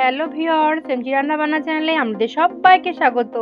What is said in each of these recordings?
Hello viewer সেমজি রান্না বান্না চ্যানেলে আমাদের সবাইকে স্বাগত।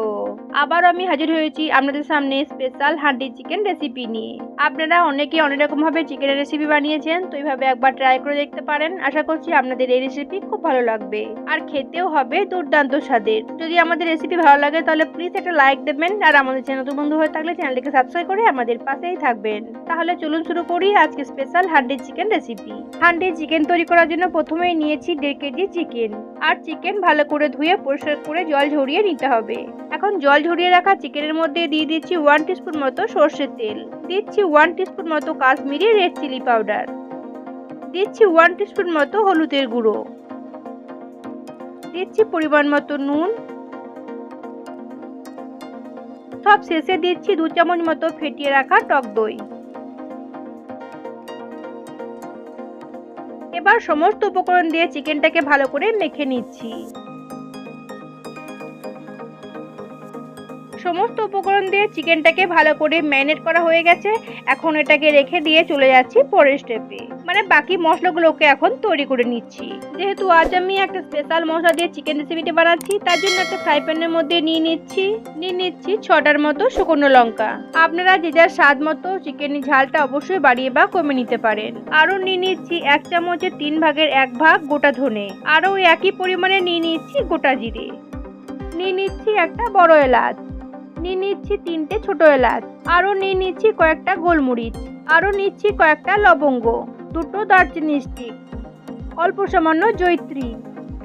আবার আমি হাজির হয়েছি আপনাদের সামনে স্পেশাল হান্ডি চিকেন রেসিপি নিয়ে। আপনারা অনেকে অনেক রকম ভাবে চিকেনের রেসিপি বানিয়েছেন, তো এইভাবে একবার ট্রাই করে দেখতে পারেন। আশা করছি আপনাদের এই রেসিপি খুব ভালো লাগবে। আর খেতেও হবে দুর্দান্ত স্বাদের। যদি আমাদের রেসিপি ভালো লাগে তাহলে প্লিজ একটা লাইক দেবেন, আর আমাদের চ্যানেল বন্ধু হয়ে থাকলে চ্যানেলটিকে সাবস্ক্রাইব করে আমাদের পাশেই থাকবেন। তাহলে চলুন শুরু করি আজকে special handi chicken recipe. Handi chicken তৈরি করার জন্য প্রথমেই নিয়েছি দেড় কেজি চিকেন। আর চিকেন ভালো করে ধুয়ে পরিষ্কার করে জল ঝরিয়ে নিতে হবে। এখন জল ঝরিয়ে রাখা চিকেনের মধ্যে দিয়ে দিচ্ছি ওয়ান টিস্পুন মতো সর্ষের তেল। দিচ্ছি ওয়ান টিস্পুন মতো কাশ্মীরি রেড চিলি পাউডার দিচ্ছি ওয়ান টিস্পুন মতো হলুদের গুঁড়ো। দিচ্ছি পরিমাণ মতো নুন। সব শেষে দিচ্ছি দু চামচ মতো ফেটিয়ে রাখা টক দই। এবার সমস্ত উপকরণ দিয়ে চিকেনটাকে ভালো করে মেখে নিচ্ছি। সমস্ত উপকরণ দিয়ে চিকেনটাকে ভালো করে ম্যারিনেট করা হয়ে গেছে। এখন এটাকে রেখে দিয়ে চলে যাচ্ছি পরের স্টেপে মানে বাকি মশলাগুলোকে এখন তৈরি করে নিচ্ছি। যেহেতু আজ আমি একটা স্পেশাল মশলা দিয়ে চিকেন রেসিপিটি বানাচ্ছি, তার জন্য একটা ফ্রাই প্যানের মধ্যে নিয়ে নিচ্ছি। নিয়ে নিচ্ছি ছটার মতো শুকনো লঙ্কা। আপনারা যে যার স্বাদ মতো চিকেনের ঝালটা অবশ্যই বাড়িয়ে বা কমে নিতে পারেন। আরও নিয়ে নিচ্ছি এক চামচের তিন ভাগের এক ভাগ গোটা ধনে। আরও একই পরিমাণে নিয়ে নিচ্ছি গোটা জিরে। নিয়ে নিচ্ছি একটা বড় এলাচ। নিয়ে নিচ্ছি তিনটে ছোট এলাচ, আরও নিয়ে নিচ্ছি কয়েকটা গোলমরিচ, আরও নিচ্ছি কয়েকটা লবঙ্গ, দুটো দারচিনি স্টিক অল্প সামান্য জৈত্রী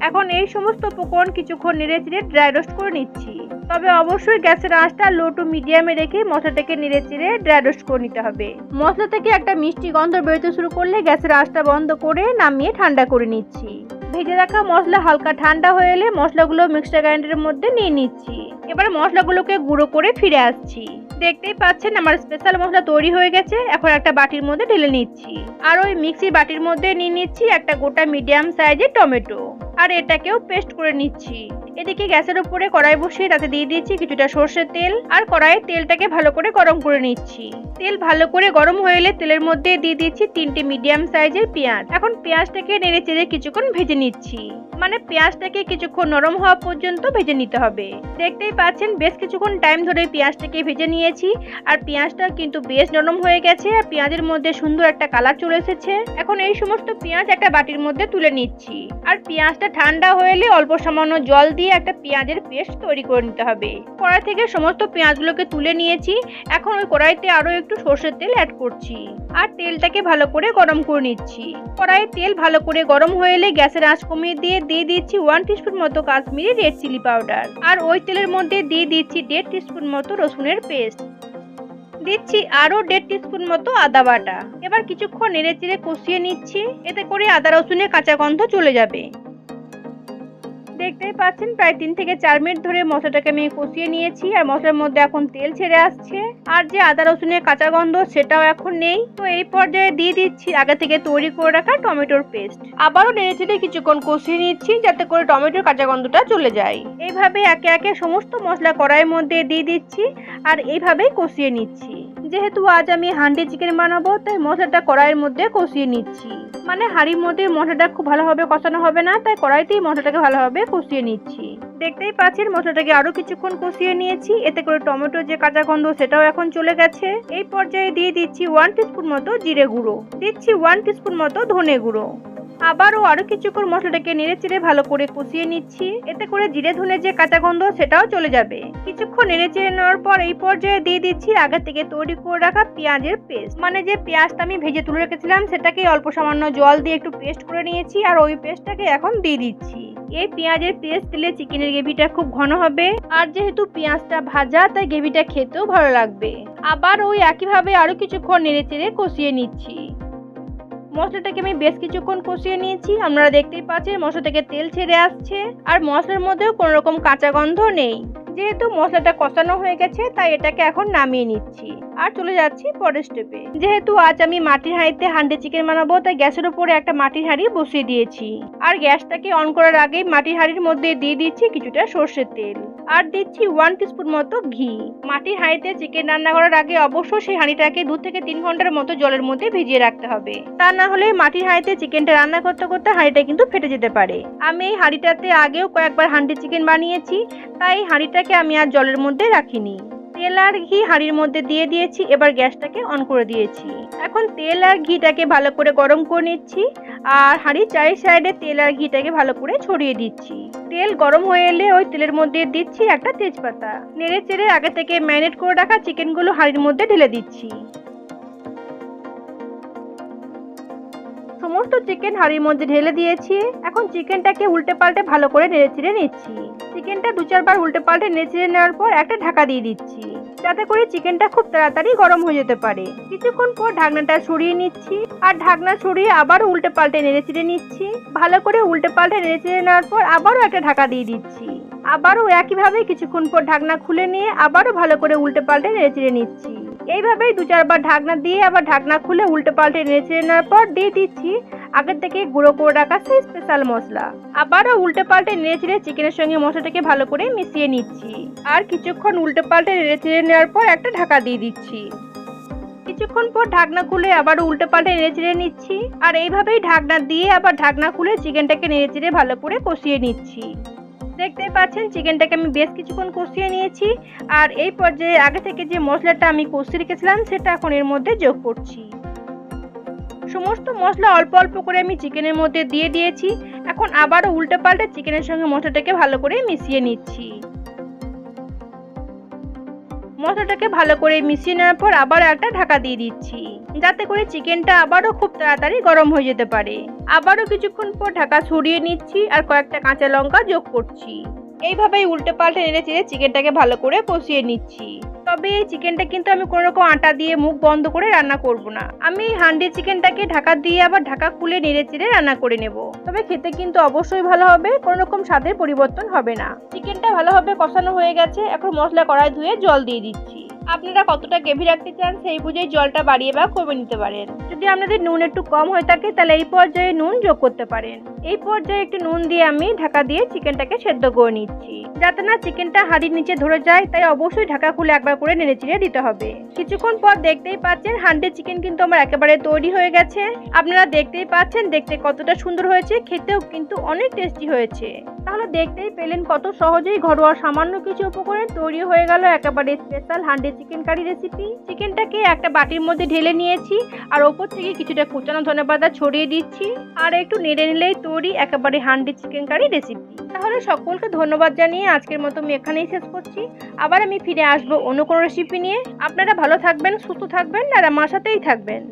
এখন এই সমস্ত উপকরণ কিছুক্ষণ নেড়ে চেড়ে ড্রাই রোস্ট করে নিচ্ছি। তবে অবশ্যই গ্যাসের আঁচটা লো টু মিডিয়ামে রেখে মশলাটাকে নেড়ে চেড়ে ড্রাই রোস্ট করে নিতে হবে। মশলা থেকে একটা মিষ্টি গন্ধ বেরোতে শুরু করলে গ্যাসের আঁচটা বন্ধ করে নামিয়ে ঠান্ডা করে নিচ্ছি। ভেজে রাখা মশলা হালকা ঠান্ডা হয়ে এলে মশলাগুলো মিক্সচার গ্রাইন্ডারের মধ্যে নিয়ে নিচ্ছি। এবার মশলাগুলোকে গুঁড়ো করে ফিরে আসছি। দেখতেই পাচ্ছেন আমার স্পেশাল মশলা তৈরি হয়ে গেছে। এখন একটা বাটির মধ্যে ঢেলে নিচ্ছি। আর ওই মিক্সির বাটির মধ্যে নিয়ে নিচ্ছি একটা গোটা মিডিয়াম সাইজের টমেটো। আর এটাকেও পেস্ট করে নিচ্ছি। এদিকে গ্যাসের উপরে কড়াই বসিয়ে তাতে দিয়ে দিচ্ছি কিছুটা সর্ষের তেল আর কড়াইয়ের তেলটাকে ভালো করে গরম করে নিচ্ছি। তেল ভালো করে গরম হয়ে এলে তেলের মধ্যে দিয়ে দিচ্ছি তিনটে মিডিয়াম সাইজের পেঁয়াজ। এখন পেঁয়াজটাকে নেড়ে চেড়ে কিছুক্ষণ ভেজে নিচ্ছি। মানে পেঁয়াজটাকে কিছুক্ষণ নরম হওয়া পর্যন্ত ভেজে নিতে হবে। দেখতেই পাচ্ছেন বেশ কিছুক্ষণ টাইম ধরে পেঁয়াজটাকে ভেজে নিয়েছি। আর পেঁয়াজটা কিন্তু বেশ নরম হয়ে গেছে আর পেঁয়াজের মধ্যে সুন্দর একটা কালার চলে এসেছে। এখন এই সমস্ত পেঁয়াজ একটা বাটির মধ্যে তুলে নিচ্ছি। আর পেঁয়াজটা ঠান্ডা হয়ে এলে অল্প সামান্য জল দিয়ে একটা পেঁয়াজের পেস্ট তৈরি করে নিতে হবে। কড়াই থেকে সমস্ত পেঁয়াজগুলোকে তুলে নিয়েছি। এখন ওই কড়াইতে আরও একটু সর্ষের তেল অ্যাড করছি। আর তেলটাকে ভালো করে গরম করে নিচ্ছি। কড়াইয়ে তেল ভালো করে গরম হয়ে এলে গ্যাসের আঁচ কমিয়ে দিয়ে দিয়ে দিচ্ছি ওয়ান টিস্পুন মতো কাশ্মীরি রেড চিলি পাউডার আর ওই তেলের মধ্যে দিয়ে দিচ্ছি দেড় টিস্পুন মতো রসুনের পেস্ট দিচ্ছি আরও দেড় টিস্পুন মতো আদা বাটা। এবার কিছুক্ষণ নেড়ে চেড়ে কষিয়ে নিচ্ছি। এতে করে আদা রসুনের কাঁচা গন্ধ চলে যাবে। দেখতেই পাচ্ছেন প্রায় তিন থেকে চার মিনিট ধরে মশলাটাকে আমি কষিয়ে নিয়েছি আর মশলার মধ্যে এখন তেল ছেড়ে আসছে। আর যে আদা রসুনের কাঁচা গন্ধ সেটাও এখন নেই। তো এই পর্যায়ে দিয়ে দিচ্ছি আগে থেকে তৈরি করে রাখা টমেটোর পেস্ট। আবারও নেড়ে চেড়ে কিছুক্ষণ কষিয়ে নিচ্ছি যাতে করে টমেটোর কাঁচা গন্ধটা চলে যায়। এইভাবে একে একে সমস্ত মশলা কড়াইয়ের মধ্যে দিয়ে দিচ্ছি আর এইভাবেই কষিয়ে নিচ্ছি। যেহেতু আজ আমি হান্ডি চিকেন বানাবো তাই মশলাটা কড়াইয়ের মধ্যে কষিয়ে নিচ্ছি। মানে হাঁড়ির মধ্যে মশলাটা খুব ভালোভাবে কষানো হবে না, তাই কড়াইতেই মশলাটাকে ভালোভাবে কষিয়ে নিচ্ছি। দেখতেই পাচ্ছেন মশলাটাকে আরও কিছুক্ষণ কষিয়ে নিয়েছি, এতে করে টমেটো যে কাঁচা গন্ধ সেটাও এখন চলে গেছে। এই পর্যায়ে দিয়ে দিচ্ছি ওয়ান টিস্পুন মতো জিরে গুঁড়ো, দিচ্ছি ওয়ান টিস্পুন মতো ধনে গুঁড়ো। আবারও আরও কিছুক্ষণ মশলাটাকে নেড়ে চেড়ে ভালো করে কষিয়ে নিচ্ছি। এতে করে জিরে ধনে যে কাঁচা গন্ধ, সেটাও চলে যাবে। কিছুক্ষণ নেড়ে চেড়ে নেওয়ার পর এই পর্যায়ে দিয়ে দিচ্ছি আগে থেকে তৈরি করে রাখা পেঁয়াজের পেস্ট। মানে যে পেঁয়াজটা আমি ভেজে তুলে রেখেছিলাম, সেটাকে অল্প সামান্য জল দিয়ে একটু পেস্ট করে নিয়েছি আর ওই পেস্টটাকে এখন দিয়ে দিচ্ছি। এই পেঁয়াজের পেস্ট দিলে চিকেনের গ্রেভিটা খুব ঘন হবে। আর যেহেতু পেঁয়াজটা ভাজা, তাই গ্রেভিটা খেতেও ভালো লাগবে। আবার ওই একইভাবে আরও কিছুক্ষণ নেড়ে চেড়ে কষিয়ে নিচ্ছি। মশলাটাকে আমি বেশ কিছুক্ষণ কষিয়ে নিয়েছি। আপনারা দেখতেই পাচ্ছেন মশলা থেকে তেল ছেড়ে আসছে আর মশলার মধ্যেও কোনো রকম কাঁচা গন্ধ নেই। যেহেতু মশলাটা কষানো হয়ে গেছে, তাই এটাকে এখন নামিয়ে নিচ্ছি। আর চলে যাচ্ছি পরের স্টেপে যেহেতু আজ আমি মাটির হাঁড়িতে হান্ডি চিকেন বানাবো, তাই গ্যাসের উপরে একটা মাটির হাঁড়ি বসিয়ে দিয়েছি। আর গ্যাসটাকে অন করার আগেই মাটির হাঁড়ির মধ্যে দিয়ে দিচ্ছি কিছুটা সর্ষের তেল। আর দিচ্ছি ওয়ান টিস্পুন মতো ঘি। মাটির হাঁড়িতে চিকেন রান্না করার আগে অবশ্যই সেই হাঁড়িটাকে দু থেকে তিন ঘণ্টার মতো জলের মধ্যে ভিজিয়ে রাখতে হবে। তা না হলে মাটির হাঁড়িতে চিকেনটা রান্না করতে করতে হাঁড়িটা কিন্তু ফেটে যেতে পারে। আমি এই হাঁড়িটাতে আগেও কয়েকবার হান্ডি চিকেন বানিয়েছি, তাই হাঁড়িটাকে আমি আর জলের মধ্যে রাখিনি। তেল আর ঘি হাঁড়ির মধ্যে দিয়ে দিয়েছি, এবার গ্যাসটাকে অন করে দিয়েছি। এখন তেল আর ঘিটাকে ভালো করে গরম করে নিচ্ছি, আর হাঁড়ির চারি সাইডে তেল আর ঘিটাকে ভালো করে ছড়িয়ে দিচ্ছি। তেল গরম হয়ে এলে ওই তেলের মধ্যে দিচ্ছি একটা তেজপাতা। নেড়ে চেড়ে আগে থেকে ম্যারিনেট করে রাখা চিকেনগুলো হাঁড়ির মধ্যে ঢেলে দিচ্ছি। সমস্ত চিকেন হাঁড়ির মধ্যে ঢেলে দিয়েছি। এখন চিকেনটাকে উল্টে পাল্টে ভালো করে নেড়ে চেড়ে নিচ্ছি। চিকেনটা দু চারবার উল্টে পাল্টে নেড়ে চেড়ে নেওয়ার পর একটা ঢাকা দিয়ে দিচ্ছি। যাতে করে চিকেনটা খুব তাড়াতাড়ি গরম হয়ে যেতে পারে। কিছুক্ষণ পর ঢাকনাটা সরিয়ে নিচ্ছি আর ঢাকনা সরিয়ে আবারও উল্টে পাল্টে নেড়ে চেড়ে নিচ্ছি। ভালো করে উল্টে পাল্টে নেড়ে চেড়ে নেওয়ার পর আবারও একটা ঢাকা দিয়ে দিচ্ছি। আবারও একইভাবে কিছুক্ষণ পর ঢাকনা খুলে নিয়ে আবারও ভালো করে উল্টে পাল্টে নেড়ে চেড়ে নিচ্ছি। এইভাবেই দু চারবার ঢাকনা দিয়ে আবার ঢাকনা খুলে উল্টে পাল্টে নেড়ে নেওয়ার পর দিয়ে দিচ্ছি আগের থেকে গুঁড়ো করে রাখা সেই স্পেশাল মশলা। আবারও উল্টে পাল্টে নেড়ে চেড়ে চিকেনের সঙ্গে মশলাটাকে ভালো করে মিশিয়ে নিচ্ছি। আর কিছুক্ষণ উল্টে পাল্টে নেড়ে চেড়ে নেওয়ার পর একটা ঢাকা দিয়ে দিচ্ছি। কিছুক্ষণ পর ঢাকনা খুলে আবার উল্টে পাল্টে নেড়ে চেড়ে নিচ্ছি। আর এইভাবেই ঢাকনা দিয়ে আবার ঢাকনা খুলে চিকেনটাকে নেড়ে চেড়ে ভালো করে কষিয়ে নিচ্ছি। দেখতেই পাচ্ছেন, চিকেনটাকে আমি বেশ কিছুক্ষণ কষিয়ে নিয়েছি। আর এই পর্যায়ে আগে থেকে যে মশলাটা আমি কষিয়ে রেখেছিলাম, সেটা এখন এর মধ্যে যোগ করছি। সমস্ত মশলা অল্প অল্প করে আমি চিকেনের মধ্যে দিয়ে দিয়েছি। এখন আবারও উল্টে পাল্টে চিকেনের সঙ্গে মশলাটাকে ভালো করে মিশিয়ে নিচ্ছি। মশলাটাকে ভালো করে মিশিয়ে নেওয়ার পর আবার একটা ঢাকা দিয়ে দিচ্ছি। যাতে করে চিকেনটা আবারও খুব তাড়াতাড়ি গরম হয়ে যেতে পারে। আবারও কিছুক্ষণ পর ঢাকা ছড়িয়ে নিচ্ছি আর কয়েকটা কাঁচা লঙ্কা যোগ করছি। এইভাবেই উল্টে পাল্টে নেড়ে চেড়ে চিকেনটাকে ভালো করে কষিয়ে নিচ্ছি। তবে এই চিকেনটা কিন্তু আমি কোনো রকম আটা দিয়ে মুখ বন্ধ করে রান্না করব না। আমি হান্ডি চিকেনটাকে ঢাকা দিয়ে আবার ঢাকা খুলে নেড়ে চেড়ে রান্না করে নেব। তবে খেতে কিন্তু অবশ্যই ভালো হবে কোনো রকম স্বাদের পরিবর্তন হবে না। চিকেনটা ভালোভাবে কষানো হয়ে গেছে, এখন মশলা কড়াই ধুয়ে জল দিয়ে দিচ্ছি। আপনারা কতটা গ্রেভি রাখতে চান সেই বুঝেই জলটা বাড়িয়ে বা কমে নিতে পারেন। যদি আপনাদের নুন একটু কম হয়ে থাকে, তাহলে এই পর্যায়ে নুন যোগ করতে পারেন। এই পর্যায়ে একটু নুন দিয়ে আমি ঢাকা দিয়ে চিকেনটাকে সেদ্ধ করে নিচ্ছি। যাতে না চিকেনটা হাঁড়ির নিচে ধরে যায়, তাই অবশ্যই ঢাকা খুলে একবার করে নেড়ে চিড়ে দিতে হবে। কিছুক্ষণ পর দেখতেই পাচ্ছেন হান্ডি চিকেন কিন্তু আমার একেবারে তৈরি হয়ে গেছে। আপনারা দেখতেই পাচ্ছেন দেখতে কতটা সুন্দর হয়েছে, খেতেও কিন্তু অনেক টেস্টি হয়েছে। তাহলে দেখতেই পেলেন কত সহজেই ঘরোয়া সামান্য কিছু উপকরণ তৈরি হয়ে গেল একেবারে special handi chicken curry recipe চিকেনটাকে একটা বাটির মধ্যে ঢেলে নিয়েছি আর ওপর থেকে কিছুটা কুচানো ধনেপাতা ছড়িয়ে দিচ্ছি আর একটু নেড়ে নিলেই তৈরি একেবারে হান্ডি চিকেন কারি রেসিপি তাহলে সকলকে ধন্যবাদ জানিয়ে আজকের মতো আমি এখানেই শেষ করছি। আবার আমি ফিরে আসব অন্য কোনো রেসিপি নিয়ে। আপনারা ভালো থাকবেন সুস্থ থাকবেন আর আমার সাথেই থাকবেন।